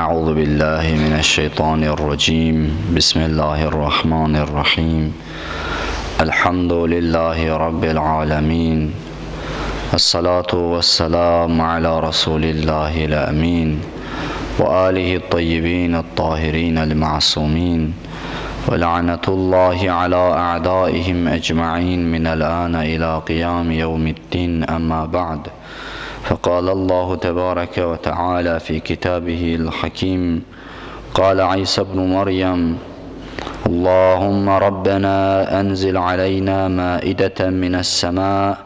أعوذ بالله من الشيطان الرجيم. بسم الله الرحمن الرحيم. الحمد لله رب العالمين. الصلاة والسلام على رسول الله الأمين وآله الطيبين الطاهرين المعصومين. ولعنة الله على أعدائهم أجمعين من الآن إلى قيام يوم الدين. أما بعد فقال الله تبارك وتعالى في كتابه الحكيم قال عيسى ابن مريم اللهم ربنا أنزل علينا مائدة من السماء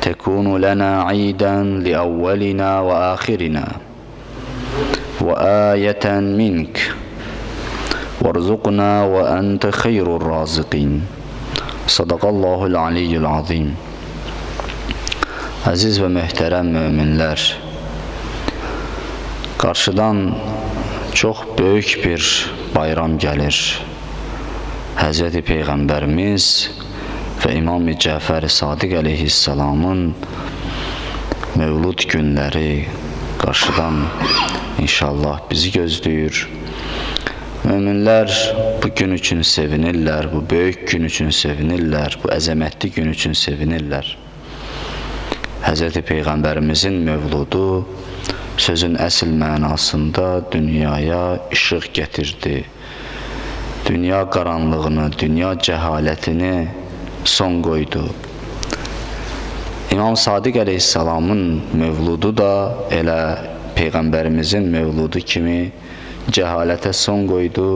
تكون لنا عيدا لأولنا وآخرنا وآية منك وارزقنا وأنت خير الرازقين. صدق الله العلي العظيم. Aziz ve muhterem müminler, karşıdan çok büyük bir bayram gelir. Hz. Peygamberimiz ve İmam-ı Cafer Sadık Aleyhisselam'ın mevlud günleri karşıdan inşallah bizi gözlüyor. Müminler bu gün üçün sevinirlər, bu böyük gün üçün sevinirlər, bu əzəmətli gün üçün sevinirlər. Hz. Peyğəmbərimizin mövludu sözün əsl mənasında dünyaya işıq gətirdi. Dünya qaranlığını, dünya cəhalətini son qoydu. İmam Sadiq əleyhissalamın mövludu da elə Peyğəmbərimizin mövludu kimi cəhalətə son qoydu,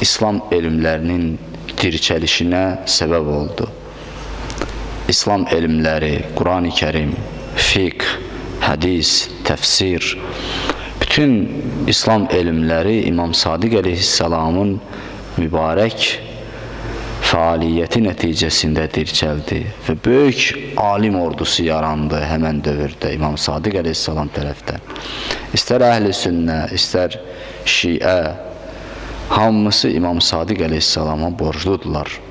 İslam elmlərinin dirçəlişinə səbəb oldu. İslam elmləri, Qurani Kərim, fiqh, hədis, təfsir, bütün İslam elmləri İmam Sadiq əleyhissalamın mübarək fəaliyyəti nəticəsində dirçəldi və böyük alim ordusu yarandı həmən dövrdə İmam Sadiq əleyhissalam tərəfdən. İstər əhli sünnə, istər şiə, hamısı İmam Sadiq əleyhissalama borcludular.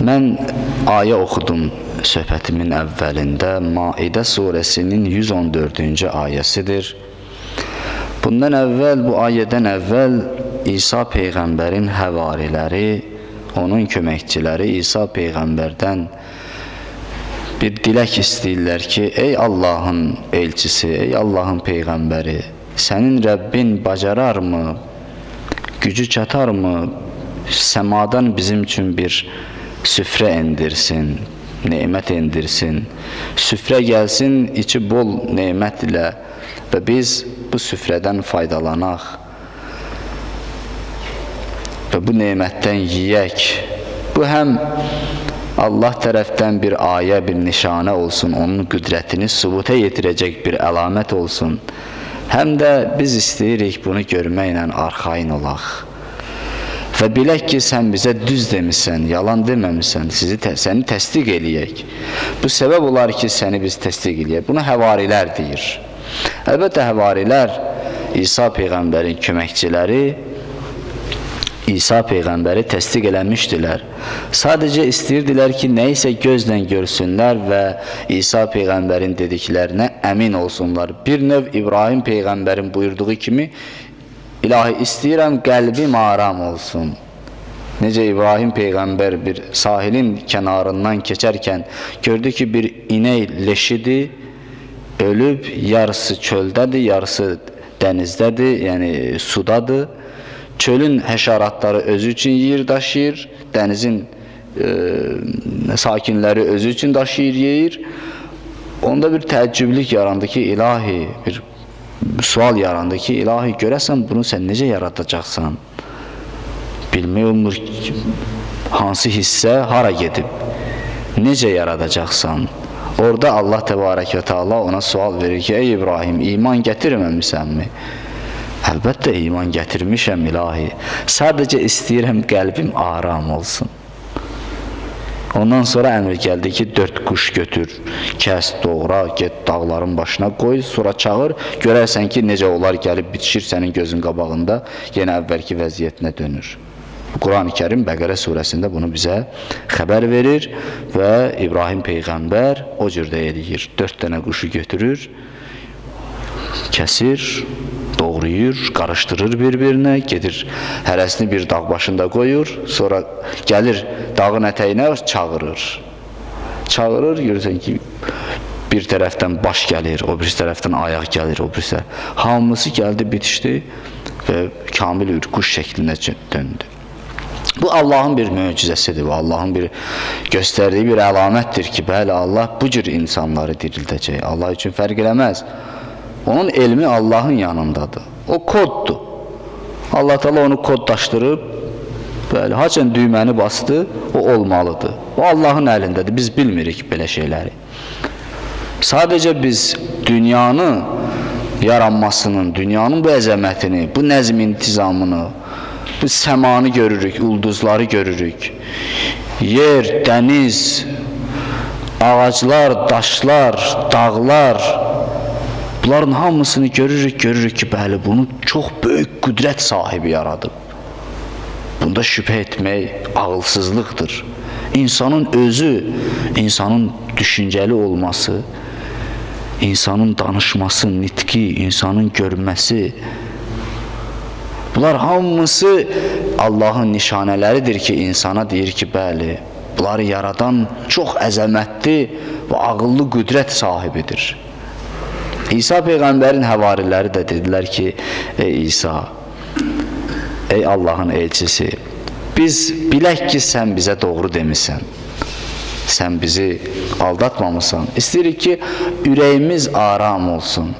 Mən ayə oxudum söhbətimin əvvəlində Maidə surəsinin 114-cü ayəsidir. Bundan əvvəl, bu ayədən əvvəl İsa Peyğəmbərin həvariləri, onun köməkçiləri İsa Peyğəmbərdən bir dilək istəyirlər ki, ey Allahın elçisi, ey Allahın Peyğəmbəri, sənin Rəbbin bacararmı, gücü çatarmı, səmadan bizim üçün bir süfrə endirsin, nemət endirsin. Süfrə gəlsin, içi bol nemət ilə və biz bu süfrədən faydalanaq və bu nemətdən yeyək. Bu həm Allah tərəfdən bir ayə, bir nişanə olsun, onun qüdrətini sübuta yetirəcək bir əlamət olsun. Həm də biz istəyirik bunu görməklə arxain olaq. Və bilək ki, sən bizə düz demisən, yalan deməmisən, sizi tə səni təsdiq eləyək. Bu səbəb olar ki, səni biz təsdiq eləyək. Bunu həvarilər deyir. Əlbəttə həvarilər İsa peyğəmbərin köməkçiləri İsa peyğəmbəri təsdiq eləmişdilər. Sadəcə istəyirdilər ki, nə isə gözlə görsünlər və İsa peyğəmbərin dediklərinə əmin olsunlar. Bir növ İbrahim peyğəmbərin buyurduğu kimi İlahi istəyirəm qəlbim aram olsun. Necə İbrahim peyğəmbər bir sahilin kənarından keçərkən gördü ki, bir inək leşidir, ölüb, yarısı çöldədir, yarısı dənizdədir, yəni sudadır. Çölün həşəratları özü üçün yeyir, daşıyır, dənizin e, sakinləri özü üçün daşıyır, yeyir. Onda bir təəccüblük yarandı ki, ilahi bir sual yarandı ki, ilahi görəsən bunu sən necə yaradacaqsan? Bilmək olmur hansı hissə hara gedib? Necə yaradacaqsan? Orada Allah Təbarək və Teala ona sual verir ki, ey İbrahim, iman gətirməmisənmi? Əlbəttə iman gətirmişəm ilahi. Sadəcə istəyirəm qəlbim aram olsun. Ondan sonra əmr gəldi ki, dörd quş götür, kəs, doğra, get dağların başına qoy, sonra çağır, görərsən ki, necə olar gəlib bitişir sənin gözün qabağında, yenə əvvəlki vəziyyətinə dönür. Quran-ı Kərim Bəqərə surəsində bunu bizə xəbər verir və İbrahim Peyğəmbər o cürdə eləyir. Dörd dənə quşu götürür, Kəsir, doğrayır, qarışdırır bir-birinə, gedir hərəsini bir dağ başında qoyur, sonra gəlir dağın ətəyinə çağırır. Çağırır, görürsən ki, bir tərəfdən baş gəlir, o birisi tərəfdən ayaq gəlir, o birisi. Hamısı gəldi, bitişdi və kamil bir quş şəklinə döndü. Bu Allahın bir möcüzəsidir, bu Allahın bir göstərdiyi bir əlamətdir ki, bəli Allah bu cür insanları dirildəcək. Allah üçün fərq eləməz. Onun elmi Allahın yanındadır. O koddur. Allah Teala onu kodlaşdırıb, bəli, haçan düyməni bastı, o olmalıdır. O Allahın əlindədir. Biz bilmirik belə şeyləri. Sadəcə biz dünyanı yaranmasının, dünyanın bu əzəmətini, bu nəzm intizamını, bu səmanı görürük, ulduzları görürük. Yer, dəniz, ağaclar, daşlar, dağlar, bunların hamısını görürük, görürük ki, bəli, bunu çox böyük qüdrət sahibi yaradıb. Bunda şübhə etmək ağılsızlıqdır. İnsanın özü, insanın düşüncəli olması, insanın danışması, nitqi, insanın görməsi, bunlar hamısı Allahın nişanələridir ki, insana deyir ki, bəli, bunları yaradan çox əzəmətli və ağıllı qüdrət sahibidir. İsa Peyğəmbərin həvariləri də dedilər ki, ey İsa, ey Allahın elçisi, biz bilək ki, sən bizə doğru demisən. Sən bizi aldatmamısan. İstəyirik ki, ürəyimiz aram olsun.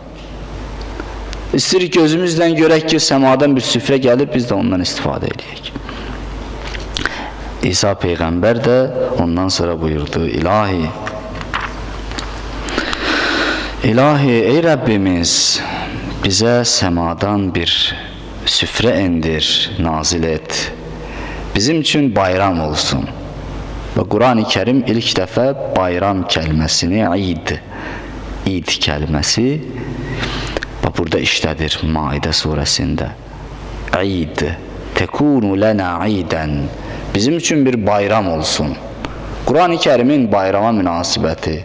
İstəyirik gözümüzlə görək ki, səmadan bir süfrə gəlib, biz də ondan istifadə edək. İsa Peyğəmbər də ondan sonra buyurdu, İlahi, İlahi, ey Rəbbimiz, bizə səmadan bir süfrə endir, nazil et. Bizim üçün bayram olsun. Və Qurani Kərim ilk dəfə bayram kəlməsini id, id kəlməsi və burada işlədir Maidə surəsində. İd, tekunu lana idən. Bizim üçün bir bayram olsun. Qurani Kərimin bayrama münasibəti,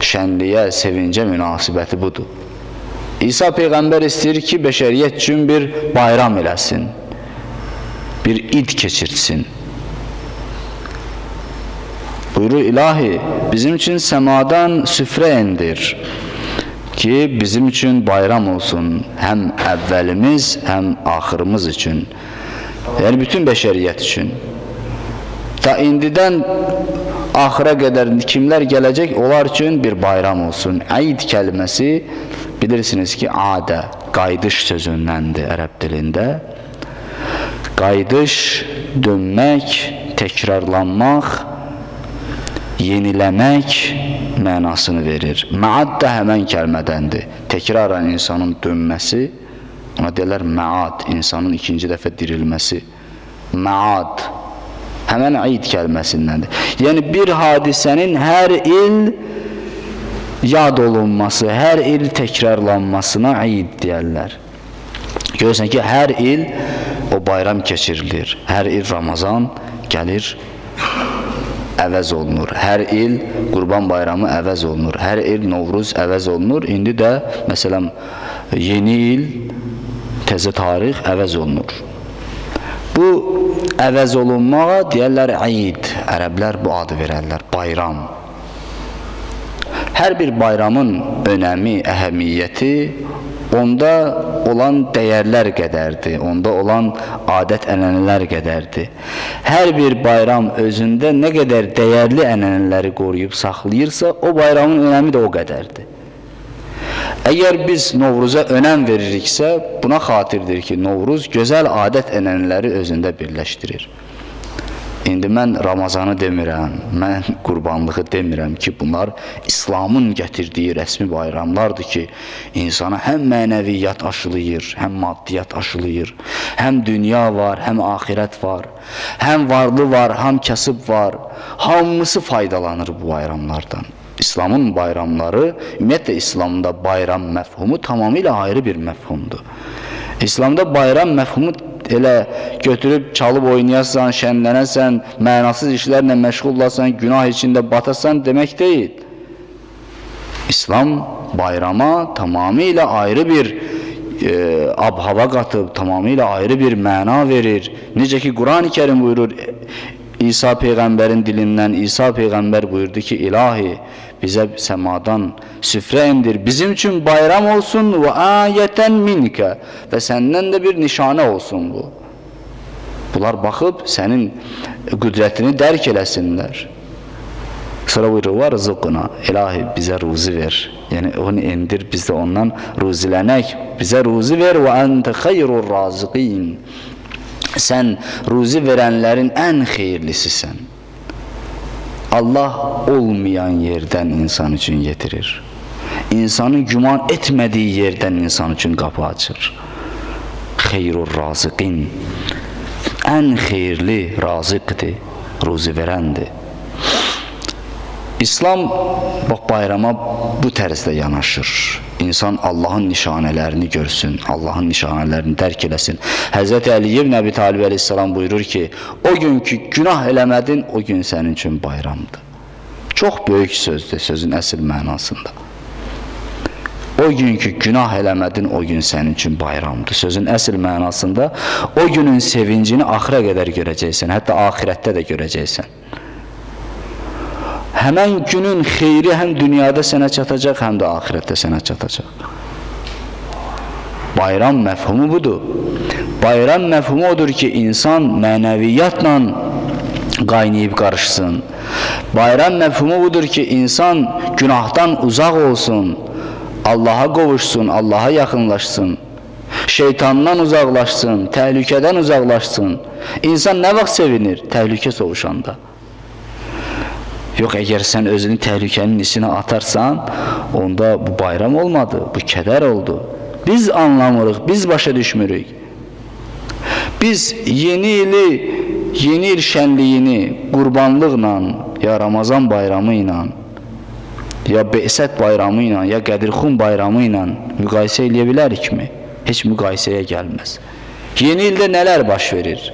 şənliyə, sevincə münasibəti budur. İsa Peyğəmbər istəyir ki, bəşəriyyət üçün bir bayram eləsin. Bir id keçirtsin. Buyurur ilahi, bizim için semadan süfre indir ki bizim için bayram olsun hem evvelimiz hem ahırımız için. Yani bütün beşeriyet için. Ta indiden ahıra kadar kimler gelecek onlar için bir bayram olsun. Eid kelimesi bilirsiniz ki ade, qayıdış sözündendir Ərəb dilində. Qayıdış, dönmək, təkrarlanmaq, yeniləmək mənasını verir. Məad da həmən kəlmədəndir. Təkrarən insanın dönməsi, ona deyirlər məad, insanın ikinci dəfə dirilməsi. Məad həmən eid kəlməsindəndir. Yəni bir hadisənin hər il yad olunması, hər il təkrarlanmasına eid deyərlər. Görürsən ki, hər il o bayram keçirilir. Hər il Ramazan gəlir, əvəz olunur. Hər il Qurban Bayramı əvəz olunur. Hər il Novruz əvəz olunur. İndi də məsələn yeni il təzə tarix əvəz olunur. Bu əvəz olunmağa deyərlər Eid. Ərəblər bu adı verərlər, bayram. Hər bir bayramın önəmi, əhəmiyyəti onda olan dəyərlər qədərdir, onda olan adət ənənələr qədərdir. Hər bir bayram özündə nə qədər dəyərli ənənələri qoruyub saxlayırsa, o bayramın önəmi də o qədərdir. Əgər biz Novruza önəm veririksə, buna xatirdir ki, Novruz gözəl adət ənənələri özündə birləşdirir. İndi mən Ramazanı demirəm, mən qurbanlığı demirəm ki, bunlar İslamın gətirdiyi rəsmi bayramlardır ki, insana həm mənəviyyat aşılayır, həm maddiyyat aşılayır, həm dünya var, həm axirət var, həm varlı var, həm kasıb var. Hamısı faydalanır bu bayramlardan. İslamın bayramları, ümumiyyətlə İslamda bayram məfhumu tamamilə ayrı bir məfhumdur. İslamda bayram məfhumu elə götürüb çalıb oynayasan, şənlənəsən, mənasız işlərlə məşğullasan, günah içində batasan demək deyil. İslam bayrama tamamıyla ayrı bir e, abhava katıp tamamıyla ayrı bir mana verir. Necə ki Kur'an-ı Kerim buyurur İsa peygamberin dilinden İsa peygamber buyurdu ki ilahi bize semadan süfre indir. Bizim için bayram olsun ve ayeten minke ve senden de bir nişane olsun bu. Bunlar bakıp senin kudretini derk eləsinlər. Sonra buyurur var rızıqına ilahi bize ruzi ver. Yani onu indir biz de ondan ruzilenek. Bize ruzi ver ve ente hayrur razıqin. Sen ruzi verenlerin en hayırlısısın. Allah olmayan yerden insan için getirir. İnsanın güman etmediği yerden insan için kapı açır. Hayrur razıqin. En hayırlı razıktı, ruzi verendi. İslam bayrama bu tərzdə yanaşır. İnsan Allahın nişanələrini görsün, Allahın nişanələrini dərk eləsin. Həzrət Əli ibn Əbi Talib əleyhissalam buyurur ki, o gün ki günah eləmədin, o gün sənin üçün bayramdır. Çox böyük sözdür sözün əsl mənasında. O gün ki günah eləmədin, o gün sənin üçün bayramdır. Sözün əsl mənasında o günün sevincini axıra qədər görəcəksən, hətta axirətdə də görəcəksən. Həmən günün xeyri həm dünyada sənə çatacaq, həm də axirətdə sənə çatacaq. Bayram məfhumu budur. Bayram məfhumu odur ki, insan mənəviyyatla qaynayıb qarışsın. Bayram məfhumu budur ki, insan günahdan uzaq olsun, Allaha qovuşsun, Allaha yaxınlaşsın. Şeytandan uzaqlaşsın, təhlükədən uzaqlaşsın. İnsan nə vaxt sevinir? Təhlükə sovuşanda. Yox, əgər sən özünü təhlükənin içinə atarsan, onda bu bayram olmadı, bu kədər oldu. Biz anlamırıq, biz başa düşmürük. Biz yeni ili, yeni il şənliyini qurbanlıqla, ya Ramazan bayramı ilə, ya Beysət bayramı ilə, ya Qədirxun bayramı ilə müqayisə eləyə bilərikmi? Heç müqayisəyə gəlməz. Yeni ildə nələr baş verir?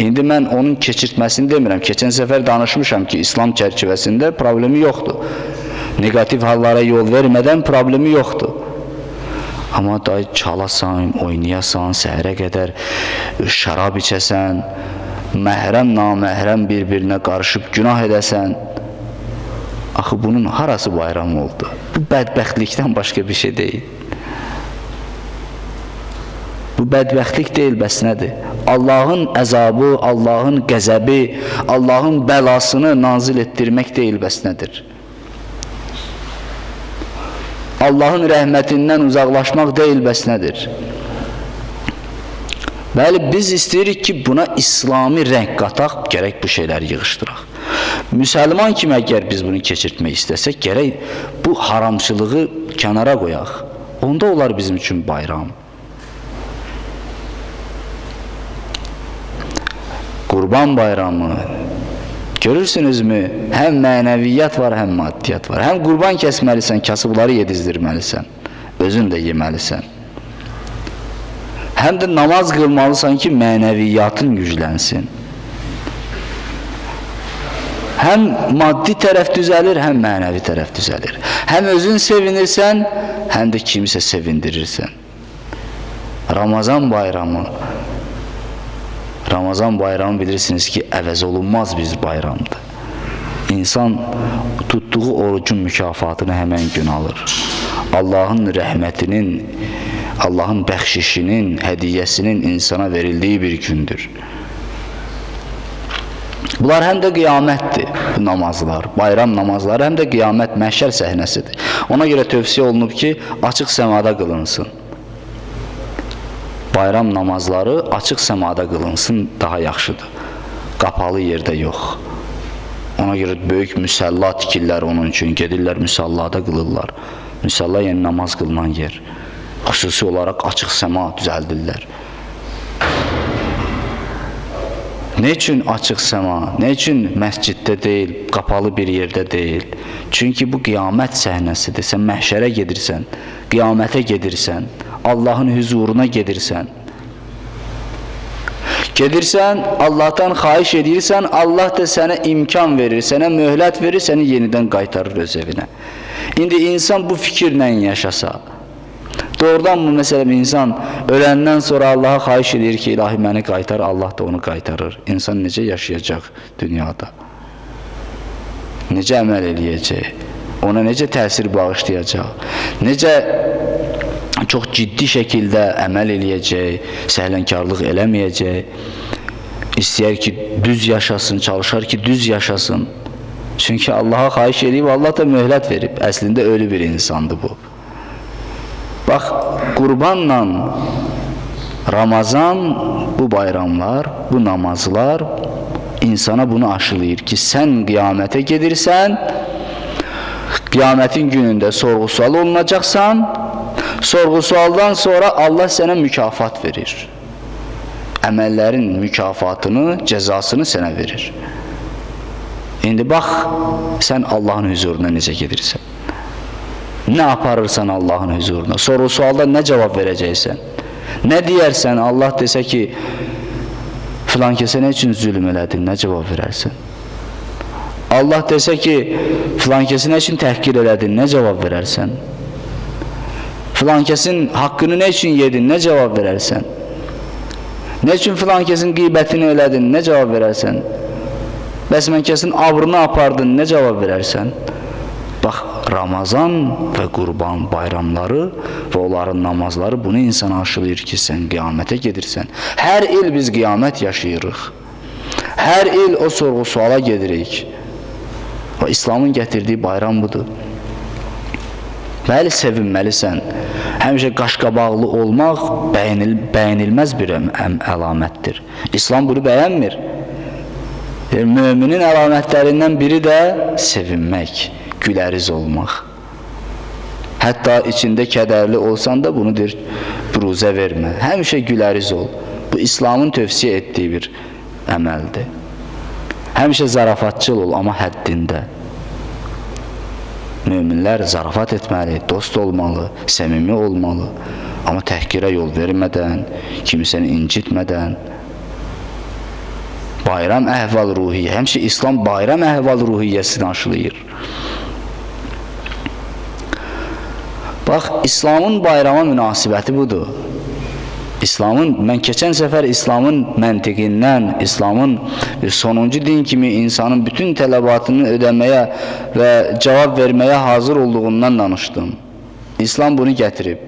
İndi mən onun keçirtməsini demirəm. Keçən səfər danışmışam ki, İslam çərçivəsində problemi yoxdur. Negativ hallara yol vermədən problemi yoxdur. Amma dayı çalasan, oynayasan, səhərə qədər şərab içəsən, məhrəm naməhrəm bir-birinə qarışıb günah edəsən. Axı bunun harası bayram oldu? Bu bədbəxtlikdən başqa bir şey deyil. Bu bədbəxtlik deyil, bəs nədir? Allahın əzabı, Allahın qəzəbi, Allahın bəlasını nazil etdirmək deyil, bəs nədir? Allahın rəhmətindən uzaqlaşmaq deyil, bəs nədir? Bəli, biz istəyirik ki, buna İslami rəng qataq, gərək bu şeyləri yığışdıraq. Müsəlman kimi əgər biz bunu keçirtmək istəsək, gərək bu haramçılığı kənara qoyaq. Onda olar bizim üçün bayram. Qurban bayramı görürsünüzmü? Həm mənəviyyat var, həm maddiyyat var. Həm qurban kəsməlisən, kasıbları yedizdirməlisən, özün də yeməlisən. Həm də namaz qılmalısan ki, mənəviyyatın güclənsin. Həm maddi tərəf düzəlir, həm mənəvi tərəf düzəlir. Həm özün sevinirsən, həm də kimisə sevindirirsən. Ramazan bayramı Ramazan bayramı bilirsiniz ki əvəz olunmaz bir bayramdır. İnsan tutduğu orucun mükafatını həmən gün alır. Allahın rəhmətinin, Allahın bəxşişinin, hədiyyəsinin insana verildiyi bir gündür. Bunlar həm də qiyamətdir bu namazlar, bayram namazları həm də qiyamət məhşər səhnəsidir. Ona görə tövsiyə olunub ki, açıq səmada qılınsın bayram namazları açıq səmada qılınsın daha yaxşıdır. Qapalı yerdə yox. Ona görə böyük müsəlla tikirlər onun üçün, gedirlər müsallada qılırlar. Müsalla yəni namaz qılınan yer. Xüsusi olaraq açıq səma düzəldirlər. Ne üçün açıq səma? Ne üçün məsciddə deyil, qapalı bir yerdə deyil? Çünki bu qiyamət səhnəsidir. Sən məhşərə gedirsən, qiyamətə gedirsən. Allahın huzuruna gedirsən. Gedirsən, Allahdan xahiş edirsən, Allah da sənə imkan verir, sənə möhlət verir, səni yenidən qaytarır öz evinə. İndi insan bu fikirlə yaşasa, doğrudan mı mesela insan öləndən sonra Allah'a xahiş edir ki, ilahi məni qaytar, Allah da onu qaytarır. İnsan necə yaşayacaq dünyada? Necə əməl eləyəcək? Ona necə təsir bağışlayacaq? Necə çox ciddi şəkildə əməl eləyəcək, səhlənkarlıq eləməyəcək? İstəyər ki, düz yaşasın, çalışar ki, düz yaşasın. Çünki Allaha xahiş edib, Allah da möhlət verib. Əslində ölü bir insandır bu. Bax, qurbanla Ramazan bu bayramlar, bu namazlar insana bunu aşılayır ki, sən qiyamətə gedirsən, Qiyamətin günündə sorğu-sual olunacaqsan, sorğu-sualdan sonra Allah sənə mükafat verir. Əməllərin mükafatını, cəzasını sənə verir. İndi bax, sən Allahın huzuruna necə gedirsən? Nə aparırsan Allahın huzuruna? Soru-sualda nə cavab verəcəksən? Nə deyərsən Allah desə ki, filan kəsə nə üçün zülm elədin? Nə cavab verərsən? Allah desə ki, filan kəsi nə üçün təhqir elədin? Nə cavab verərsən? Filan kəsin haqqını nə üçün yedin? Nə cavab verərsən? Nə üçün filan kəsin qeybətini elədin? Nə cavab verərsən? Bəs mən kəsin abrını apardın? Nə cavab verərsən? Bax, Ramazan və Qurban bayramları və onların namazları bunu insana aşılayır ki, sən qiyamətə gedirsən. Hər il biz qiyamət yaşayırıq. Hər il o sorğu-suala gedirik. O İslamın gətirdiyi bayram budur. Bəli, sevinməlisən. Həmişə qaşqabaqlı olmaq bəyənil, bəyənilməz bir əlamətdir. İslam bunu bəyənmir. E, müminin əlamətlərindən biri də sevinmək, güləriz olmaq. Hətta içində kədərli olsan da bunu deyir, bruzə vermə. Həmişə güləriz ol. Bu İslamın tövsiyə etdiyi bir əməldir. Həmişə zarafatçıl ol, amma həddində. Möminlər zarafat etməli, dost olmalı, səmimi olmalı. Amma təhqirə yol vermədən, kimsəni incitmədən. Bayram əhval ruhiyyə, həmişə İslam bayram əhval ruhiyyəsini aşılayır. Bax, İslamın bayrama münasibəti budur. İslamın, mən keçən səfər İslamın məntiqindən, İslamın sonuncu din kimi insanın bütün tələbatını ödəməyə və cavab verməyə hazır olduğundan danışdım. İslam bunu gətirib.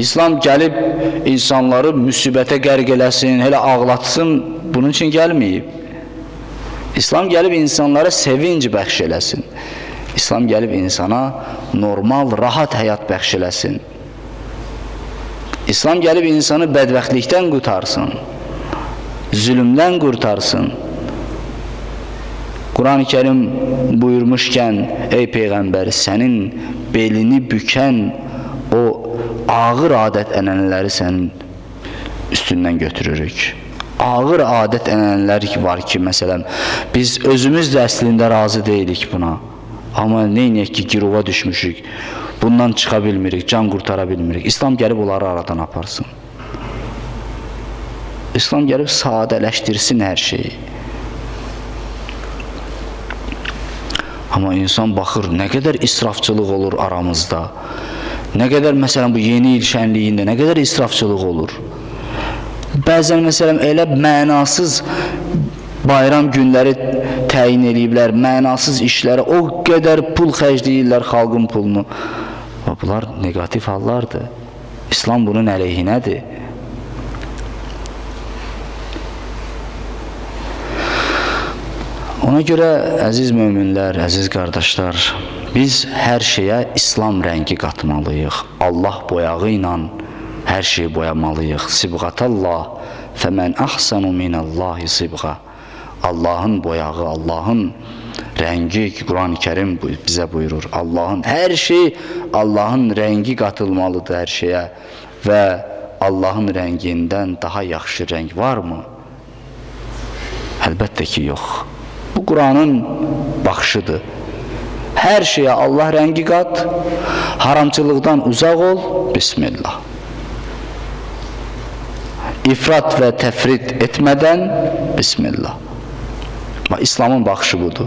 İslam gəlib insanları müsibətə qərq eləsin, elə ağlatsın, bunun üçün gəlməyib. İslam gəlib insanlara sevinc bəxş eləsin. İslam gəlib insana normal, rahat həyat bəxş eləsin. İslam gəlib insanı bədbəxtlikdən qutarsın, zülmdən qurtarsın. Quran-ı Kerim buyurmuşkən, ey Peyğəmbər, sənin belini bükən o ağır adət ənənələri sənin üstündən götürürük. Ağır adət ənənələri var ki, məsələn, biz özümüz də əslində razı deyilik buna. Amma neynəyək ki, girova düşmüşük. Bundan çıxa bilmirik, can qurtara bilmirik. İslam gəlib onları aradan aparsın. İslam gəlib sadələşdirsin hər şeyi. Amma insan baxır, nə qədər israfçılıq olur aramızda. Nə qədər məsələn bu yeni il şənliyində nə qədər israfçılıq olur. Bəzən məsələn elə mənasız bayram günləri təyin eləyiblər, mənasız işlərə o qədər pul xərcləyirlər xalqın pulunu. Və bunlar negativ hallardır. İslam bunun əleyhinədir. Ona görə əziz möminlər, əziz qardaşlar, biz hər şeyə İslam rəngi qatmalıyıq. Allah boyağı ilə hər şeyi boyamalıyıq. Sibğatallah fəmən əhsanu minallahi sibğa. Allahın boyağı, Allahın rəngi Quran-ı Kərim bizə buyurur. Allahın hər şey Allahın rəngi qatılmalıdır hər şeyə və Allahın rəngindən daha yaxşı rəng varmı? Əlbəttə ki, yox. Bu Quranın baxışıdır. Hər şeyə Allah rəngi qat, haramçılıqdan uzaq ol, Bismillah. İfrat və təfrid etmədən, Bismillah. İslamın baxışı budur.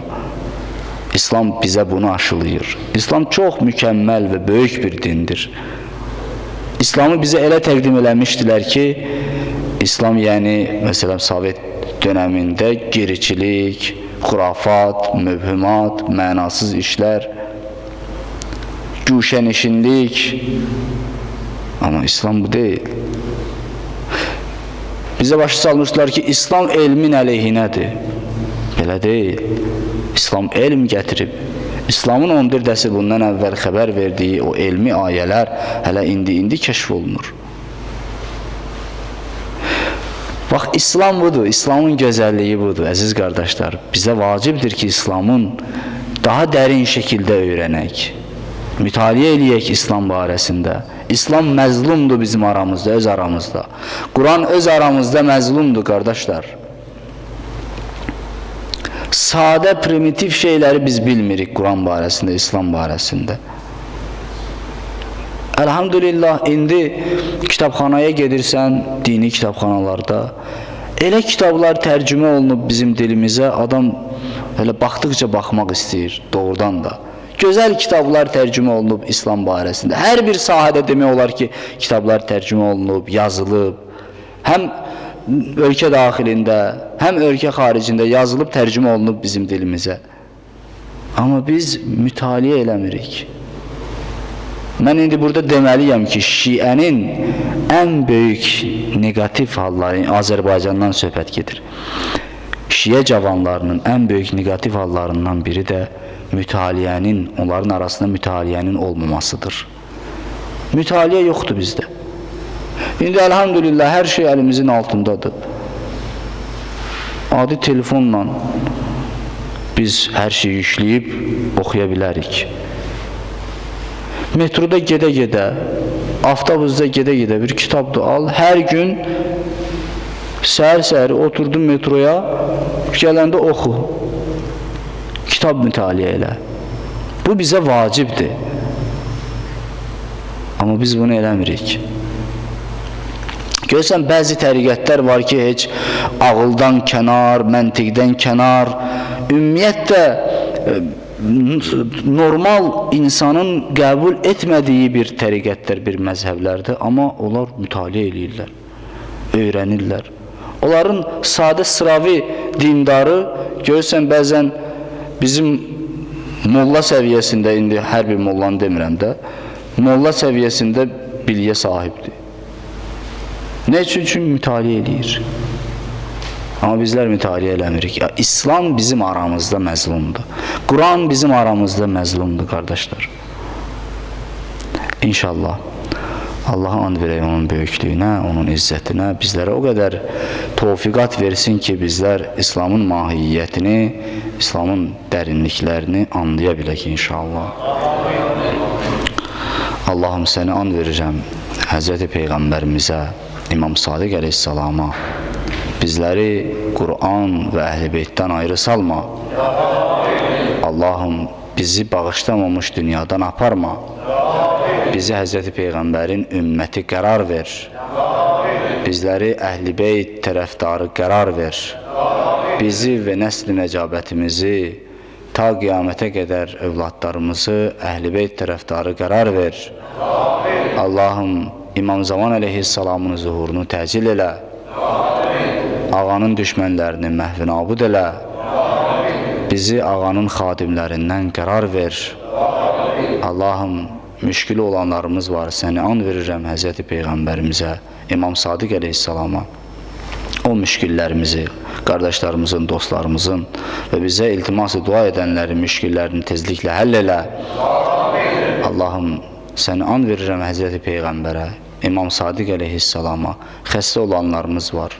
İslam bizə bunu aşılayır. İslam çox mükəmməl və böyük bir dindir. İslamı bizə elə təqdim eləmişdilər ki, İslam yəni məsələn Sovet dövründə geriçilik, xurafat, mübhimat, mənasız işlər, güşənişinlik amma İslam bu deyil. Bizə başa salmışlar ki, İslam elmin əleyhinədir. Belə deyil. İslam elm gətirib. İslamın 14 əsr bundan əvvəl xəbər verdiyi o elmi ayələr hələ indi-indi kəşf olunur. Bax, İslam budur, İslamın gözəlliyi budur, əziz qardaşlar. Bizə vacibdir ki, İslamın daha dərin şəkildə öyrənək. Mütaliə eləyək İslam barəsində. İslam məzlumdur bizim aramızda, öz aramızda. Quran öz aramızda məzlumdur, qardaşlar. Sadə, primitiv şeyləri biz bilmirik Quran barəsində, İslam barəsində. Elhamdülillah indi kitabxanaya gedirsən, dini kitabxanalarda elə kitablar tərcümə olunub bizim dilimizə, adam elə baxdıqca baxmaq istəyir doğrudan da. Gözəl kitablar tərcümə olunub İslam barəsində. Hər bir sahədə demək olar ki, kitablar tərcümə olunub, yazılıb. Həm ölkə daxilində, həm ölkə xaricində yazılıb tərcümə olunub bizim dilimizə. Amma biz mütaliə eləmirik. Mən indi burada deməliyəm ki, Şiənin ən böyük negativ halları Azərbaycandan söhbət gedir. Şiə cavanlarının ən böyük negativ hallarından biri də mütaliənin, onların arasında mütaliənin olmamasıdır. Mütaliə yoxdur bizdə. İndi elhamdülillah hər şey əlimizin altındadır. Adi telefonla biz hər şeyi yükləyib oxuya bilərik. Metroda gedə-gedə, avtobusda gedə-gedə bir kitab da al. Hər gün səhər-səhər oturdun metroya, gələndə oxu. Kitab mütaliə elə. Bu bizə vacibdir. Amma biz bunu eləmirik. Görürsən, bəzi təriqətlər var ki, heç ağıldan kənar, məntiqdən kənar, ümumiyyətlə e, normal insanın qəbul etmədiyi bir təriqətlər, bir məzhəblərdir, amma onlar mütaliə eləyirlər, öyrənirlər. Onların sadə sıravi dindarı görürsən bəzən bizim molla səviyyəsində indi hər bir mollanı demirəm də, molla səviyyəsində bilgiyə sahibdir. Nə üçün? Çünki mütaliə eləyir. Amma bizlər mütaliə eləmirik. Ya, İslam bizim aramızda məzlumdur. Quran bizim aramızda məzlumdur, qardaşlar. İnşallah. Allaha and verək onun böyüklüyünə, onun izzətinə, bizlərə o qədər tövfiqat versin ki, bizlər İslamın mahiyyətini, İslamın dərinliklərini anlaya bilək inşallah. Allahım səni and verirəm Həzrəti Peyğəmbərimizə, İmam Sadiq əleyhissalama bizləri Quran və Əhl-i ayrı salma. Allahım bizi bağışlamamış dünyadan aparma. Bizi Həzrəti Peyğəmbərin ümməti qərar ver. Bizləri Əhl-i Beyt tərəfdarı qərar ver. Bizi və nəsl nəcabətimizi ta qiyamətə qədər övladlarımızı Əhl-i Beyt tərəfdarı qərar ver. Allahım İmam Zaman əleyhissalamın zuhurunu təcil elə. Ağanın düşmənlərini məhv nabud elə. Bizi ağanın xadimlərindən qərar ver. Allahım müşkülü olanlarımız var. Səni and verirəm Həzrəti Peyğəmbərimizə, İmam Sadiq əleyhissalama. O müşkillərimizi, qardaşlarımızın, dostlarımızın və bizə iltiması dua edənlərin müşkillərini tezliklə həll. Allahım səni and verirəm Həzrəti Peyğəmbərə, İmam Sadiq əleyhissalama. Xəstə olanlarımız var.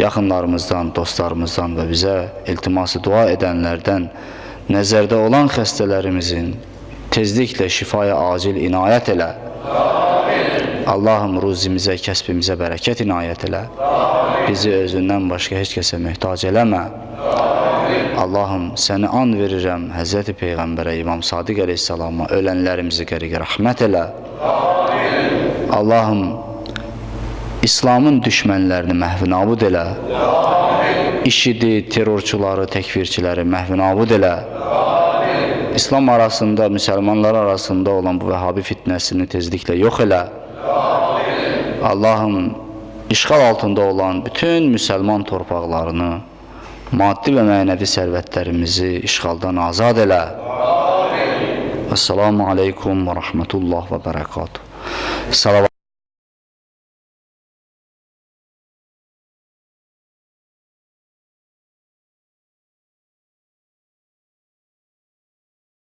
Yaxınlarımızdan, dostlarımızdan və bizə iltiması dua edənlərdən nəzərdə olan xəstələrimizin tezliklə şifaya acil inayət elə. Allahım ruzimizə, kəsbimizə bərəkət inayət elə. Bizi özündən başqa heç kəsə möhtac eləmə. Allahım səni an verirəm Həzrəti Peyğəmbərə İmam Sadiq əleyhissalama ölənlərimizi qəriqə rəhmət elə. Allahım İslamın düşmənlərini məhv nabud elə. İşidi, terrorçuları, təkfirçiləri məhv nabud elə. İslam arasında, Müslümanlar arasında olan bu Vehhabi fitnesini tezlikle yok elə. Allah'ım işgal altında olan bütün Müslüman torpaqlarını, maddi və mənəvi sərvətlərimizi işğaldan azad elə. Esselamu aleykum və rahmetullah və bərəkatuhu. Salavat